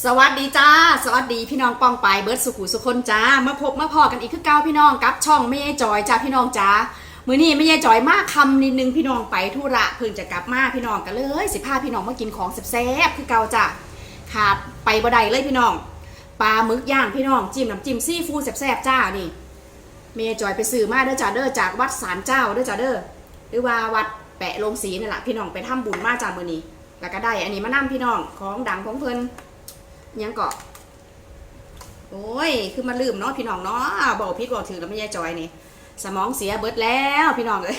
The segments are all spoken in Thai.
สวัสดีจ้า สวัสดีพี่น้องปองไปเบิร์ดสุขุสุคนจ้า มาพบมาพอกันอีกคือเก้าพี่น้องกับช่องไม่ยายจอยจ้าพี่น้องจ้ามือนี้ไม่ยายจอยมากคำนิดนึงพี่น้องไปธุระเพิ่งจะกลับมาพี่น้องกันเลยสิพาพี่น้องมากินของแซ่บๆคือเก่าจ้าขาดไปบ่ได้เลยพี่น้องปลาหมึกย่างพี่น้องจิ้มน้ำจิ้มซีฟูดแซ่บๆจ้านี่เมยจอยไปซื้อมาเด้อจ้าเด้อจากวัดสารเจ้าเด้อจ้าเด้อหรือว่าวัดแปะลงสีนั่นแหละพี่น้องไปทำบุญมาจ้ามือนี้ แล้วก็ได้อันนี้มานํพี่น้องของดังของเพิ่น ยังเกาะโอ้ย คือมาลืมเนาะพี่น้องเนาะบอกพิษบอกถือแล้วไม่ยายจอยนี่ สมองเสียเบิดแล้วพี่น้องเลย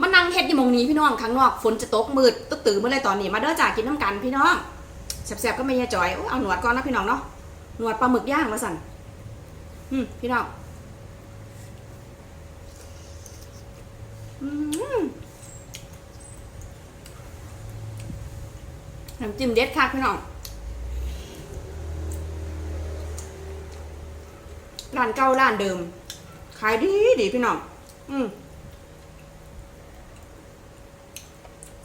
มานั่งเฮ็ดอยู่มองนี้พี่น้องข้างนอกฝนจะตกมืดตึ๊ตื่นเมื่อไรตอนนี้มาเด้อจ่ากินน้ำกันพี่น้องแซ่บๆก็ไม่ยายจอยโอ้เอาหนวดก่อนนะพี่น้องเนาะหนวดปลาหมึกย่างมาสั่นอืมพี่น้องน้ำจิ้มเด็ดค่ะพี่น้อง ร้านเก่าร้านเดิม ขายดีดีพี่น้อง อืม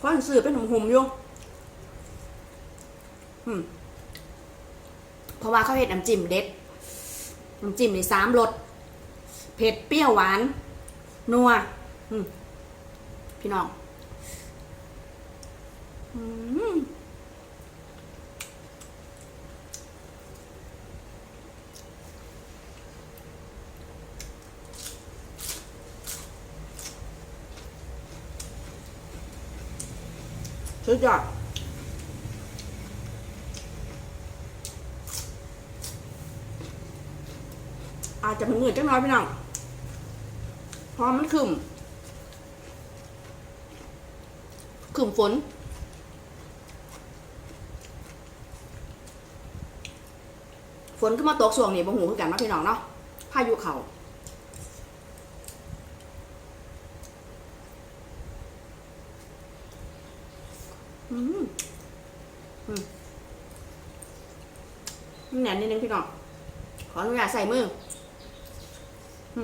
ฟ้อนซื้อเป็นหุ่มๆอยู่อืมเพราะว่าเขาเห็ดน้ำจิ้มเด็ดน้ำจิ้มนี่สามรสเผ็ดเปรี้ยวหวาน นัวพี่น้อง อืม สุดยอดอาจจะเป็นเหนื่อยจังน้อยพี่น้องเพราะมันขึ้นขึ้นฝนฝนก็มาตกช่วงนี้บ่หูคือกันเนาพี่น้องเนาะพายุเขาอืมอืม แหนนนิดนึงพี่น้อง ขออนุญาตใส่มืออื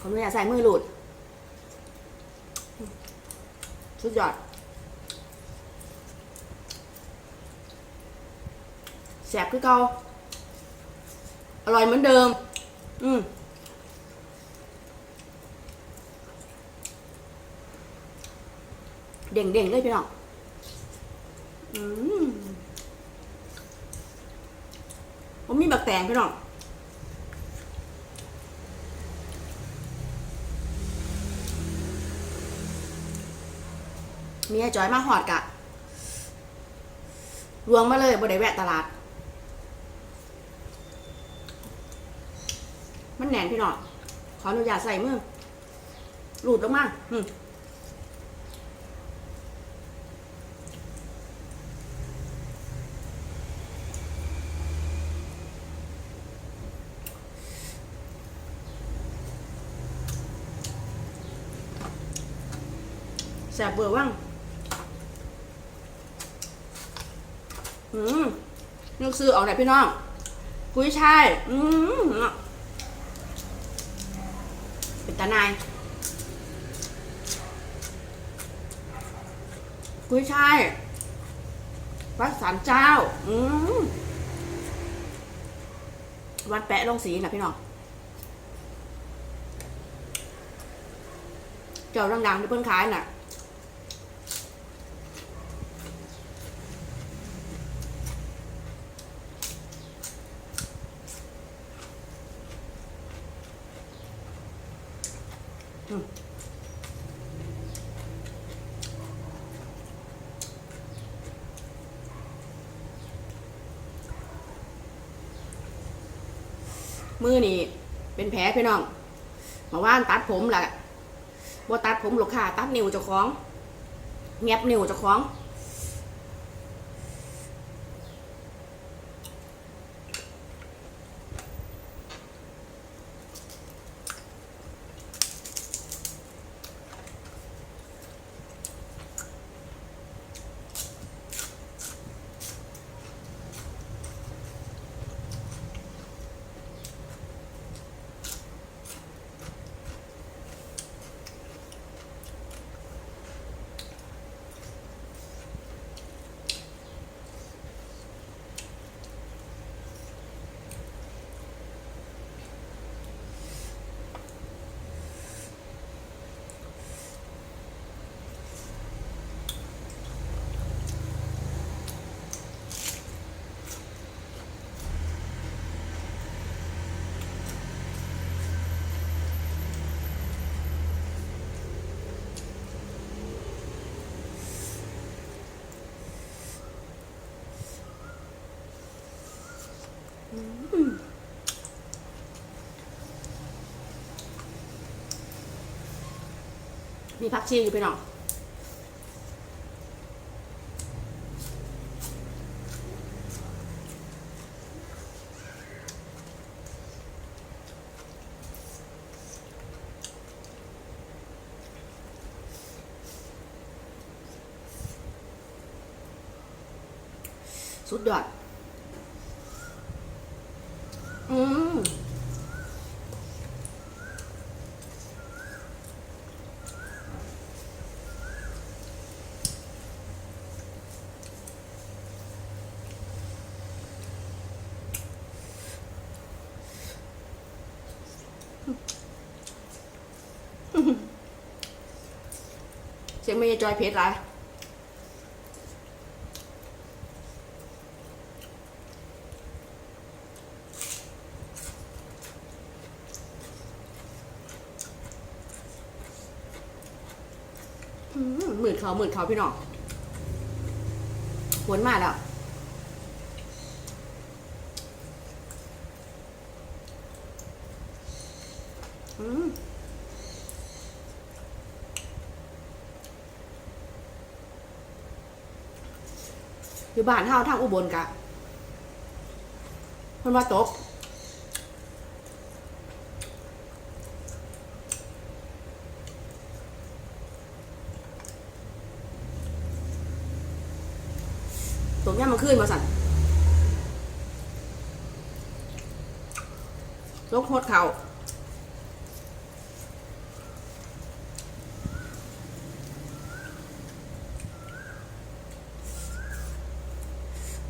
ขออนุญาตใส่มือหลุด สุดยอดแสบคือเก่าอร่อยเหมือนเดิม อืม เด่งๆเลยพี่น้องอืมผมมีบักแตงพี่น้องมีไอ้จอยมาหอดกะรวงมาเลยบ่ได้แวะตลาด มันแหนนพี่น้องขออนุญาตใส่มือหลุดลงมาอืม แสบเบื่อว่างอืมนึกซื้อออกไหนพี่น้อง กุ้ยช่ายอืมเป็นตานาย กุ้ยช่ายวัดสามเจ้า อืมวัดแปะลงสีนะพี่น้อง เจ้าดังๆที่เพิ่นขายน่ะ มือนี่เป็นแผลพี่น้องเมาว่านตัดผมแหละบ่ตัดผมลูกค้าตัดนิ้วเจ้าของแงบนิ้วเจ้าของ มีผักชีอยู่พี่น้องสุดยอด อืมเสียงไม่จอยเพชรไร หมื่นเขาหมื่นเขาพี่น้องหวนมาแล้วอืมอยู่บ้านเฮาทางอุบลกะเพิ่นว่าตก ย่ามมันขึ้นมาสั่นลกโคตรเขา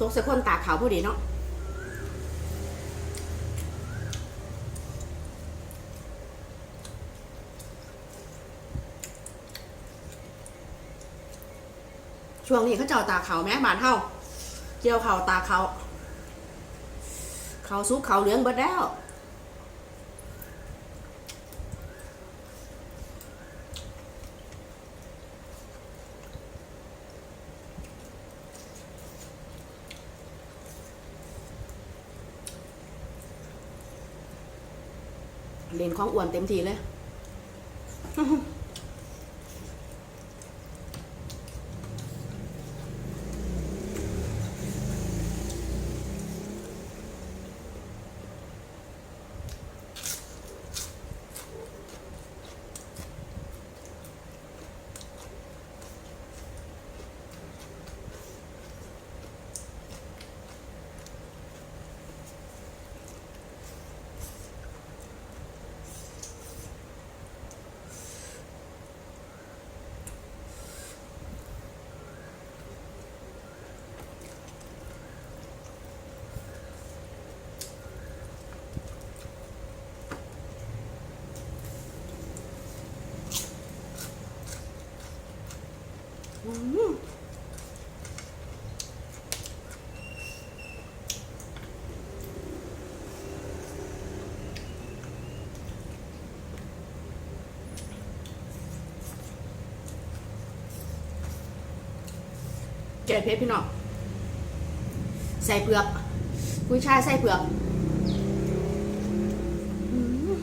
ตกใส่คนตาเขาวพอดีเนาะช่วงนี้เขาเจ้าตาเขาวแม่บานเฮา เจียวเขาวตาเขาวเขาวซุกเขาวเหลืองเบิดแล้วเล่นของอ้วนเต็มทีเลย อืม แกงเพชรพี่น้องใส่เปลือกกุ้ยช่ายใส่เปลือกอืม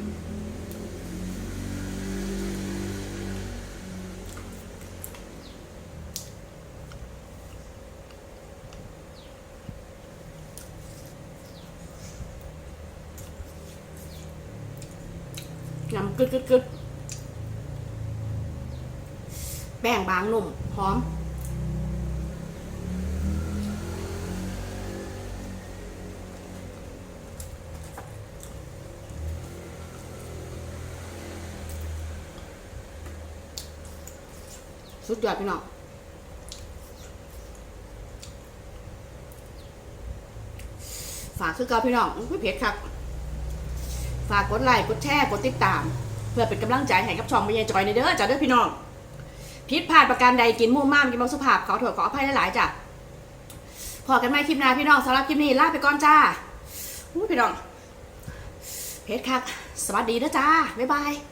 ยำกึดกึดกึดแป้งบางนุ่มหอม สุดยอดพี่น้องฝากคือเก่าพี่น้องอุ้ยเพจครับ ฝากกดไลค์กดแชร์กดติดตาม เพื่อเป็นกำลังใจให้กับช่องไม่ยายจอยในเด้อจ้าเด้อพี่น้องพิษพลาดประการใดกินมุ่มม่ามกินบางสุภาพขอโทษขออภัยหลายๆจ้ะพอกันไหมคลิปหน้าพี่น้องสำหรับคลิปนี้ลาไปก่อนจ้าพี่น้องเพจครับสวัสดีนะจ้าบ๊ายบาย